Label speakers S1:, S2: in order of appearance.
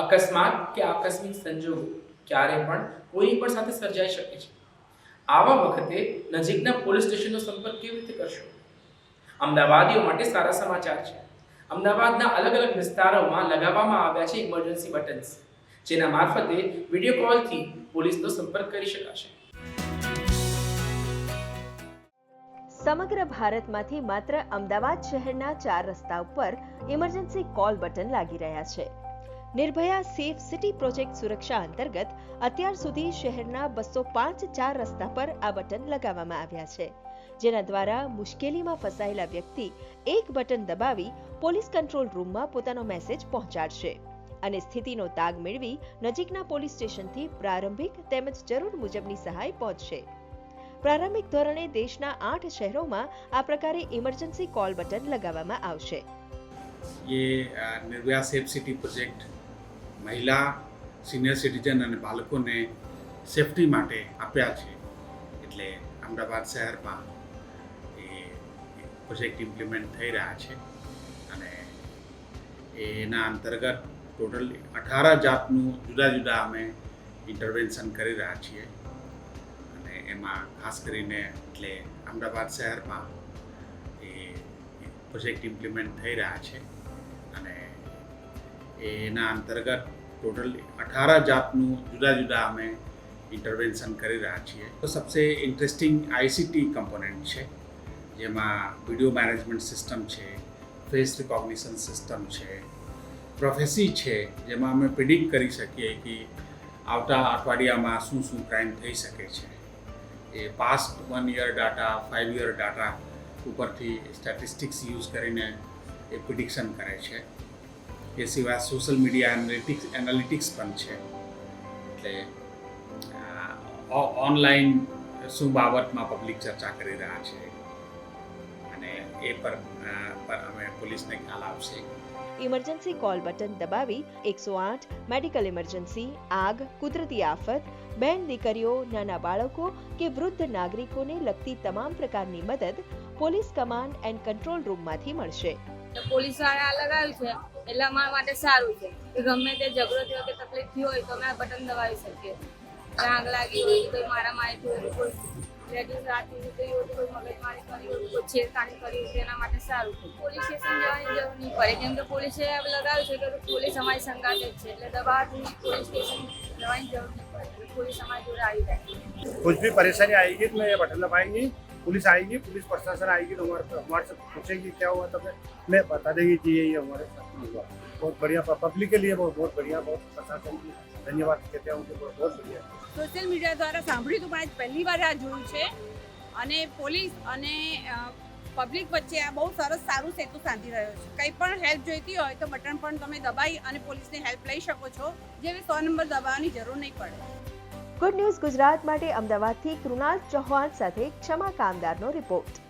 S1: અકસ્માત કે આકસ્મિક સંજોગો ક્યારે પણ કોઈ પણ સાથે સર્જાઈ શકે છે. આવા વખતે નજીકના પોલીસ સ્ટેશનનો સંપર્ક કેવી રીતે કરશો? અમદાવાદીઓ માટે સારા સમાચાર છે. અમદાવાદના અલગ અલગ વિસ્તારોમાં લગાવવામાં આવ્યા છે ઇમરજન્સી બટન્સ જેના મારફતે વીડિયો કોલથી પોલીસનો સંપર્ક કરી શકાશે.
S2: સમગ્ર ભારતમાંથી માત્ર અમદાવાદ શહેરના ચાર રસ્તા ઉપર ઇમરજન્સી કોલ બટન લાગી રહ્યા છે. નિર્ભયા સેફ સિટી પ્રોજેક્ટ સુરક્ષા અંતર્ગત અત્યાર સુધી શહેરના બસો પાંચ ચાર રસ્તા પર આ બટન લગાવવામાં આવ્યા છે. જેના દ્વારા મુશ્કેલીમાં ફસાયેલા વ્યક્તિ એક બટન દબાવી પોલીસ કંટ્રોલ રૂમમાં પોતાનો મેસેજ પહોંચાડશે અને સ્થિતિનો તાગ મેળવી નજીકના પોલીસ સ્ટેશનથી પ્રારંભિક તેમજ જરૂર મુજબની સહાય પહોંચશે. પ્રારંભિક ધોરણે દેશના આઠ શહેરોમાં આ પ્રકારે ઇમરજન્સી કોલ બટન લગાવવામાં આવશે.
S3: નિર્ભયા સેફ સિટી પ્રોજેક્ટ મહિલા સિનિયર સિટીઝન અને બાળકોને સેફટી માટે આપ્યા છે. એટલે અમદાવાદ શહેરમાં એ પ્રોજેક્ટ ઇમ્પ્લિમેન્ટ થઈ રહ્યા છે અને એના અંતર્ગત ટોટલ અઢાર જાતનું જુદા જુદા અમે ઇન્ટરવેન્શન કરી રહ્યા છીએ. અને એમાં ખાસ કરીને એટલે અમદાવાદ શહેરમાં એ પ્રોજેક્ટ ઇમ્પ્લિમેન્ટ થઈ રહ્યા છે. અને એના અંતર્ગત ટોટલ અઢાર જાતનું જુદા જુદા અમે ઇન્ટરવેન્શન કરી રહ્યા છીએ. તો સબસે ઇન્ટરેસ્ટિંગ આઈસીટી કમ્પોનન્ટ છે, જેમાં વીડિયો મેનેજમેન્ટ સિસ્ટમ છે, ફેસ રિકોગ્નિશન સિસ્ટમ છે, પ્રોફેસી છે, જેમાં અમે પ્રિડિક્ટ કરી શકીએ કે આવતા અઠવાડિયામાં શું શું ક્રાઇમ થઈ શકે છે. એ past one year data five year data ઉપરથી સ્ટેટિસ્ટિક્સ યુઝ કરીને એ પ્રિડિક્શન કરે છે. એ સિવાય સોશિયલ મીડિયા એનાલિટિક્સ એનાલિટિક્સ પણ છે. એટલે ઓનલાઈન શું બાબતમાં પબ્લિક ચર્ચા કરી રહ્યા છે? અને એ પર અમે પોલીસને ખ્યાલ આવશે
S2: ઇમરજન્સી કોલ બટન દબાવી એકસો આઠ મેડિકલ ઇમરજન્સી આગ, કુદરતી આફત, બેન દીકરીઓ, નાના બાળકો કે વૃદ્ધ નાગરિકોને લગતી તમામ પ્રકારની મદદ પોલીસ કમાન્ડ એન્ડ કંટ્રોલ રૂમમાંથી મળશે.
S4: તો પોલીસ વાળા લગાવ્યું છે એટલે અમારા માટે સારું છે કે ગમે તે ઝઘડો થયો કે તકલીફ થઈ હોય તો અમે આ બટન દબાવી શકીએ ત્યાં આગ લાગી હોય કે કોઈ મારામારી થઈ હોય કોઈ લેડીઝ રાતની થઈ હોય કોઈ મગજમારી કરી હોય કોઈ છેડખાની કરી હોય તેના માટે સારું છે પોલીસ સ્ટેશન જવાની જરૂર નહીં પડે કેમ કે પોલીસે લગાવ્યું છે કે પોલીસ અમારી સંગાતે જ છે એટલે દબાવથી પોલીસ સ્ટેશન જવાની જરૂર નહીં પડે એટલે પોલીસ અમારી જોડે આવી જાય
S5: कुछ भी परेशानी आएगी तो ये बटन दबाएंगे पुलिस आएगी पुलिस प्रशासन आएगी तो हमारे हमारे से पूछेगी क्या हुआ तो मैं मैं बता देगी कि ये ये हमारे साथ में हुआ बहुत बढ़िया पब्लिक के लिए बहुत बहुत बढ़िया बहुत प्रशासन की धन्यवाद कहते हैं उनको बहुत बहुत बढ़िया
S6: સોશિયલ મીડિયા દ્વારા સાંભળ્યું હતું પણ આજ પહેલી વાર આ જોયું છે અને પોલીસ અને પબ્લિક વચ્ચે આ બહુ સરસ સારું સેતુ સાંધી રહ્યો છે કંઈ પણ હેલ્પ જોઈતી હોય તો બટન પણ તમે દબાઈ અને પોલીસની હેલ્પ લઈ શકો છો જેવી સો નંબર દબાવવાની જરૂર નહીં પડે
S2: ગુડ ન્યૂઝ ગુજરાત માટે અમદાવાદથી કૃણાલ ચૌહાણ સાથે ક્ષમા કામદારનો રિપોર્ટ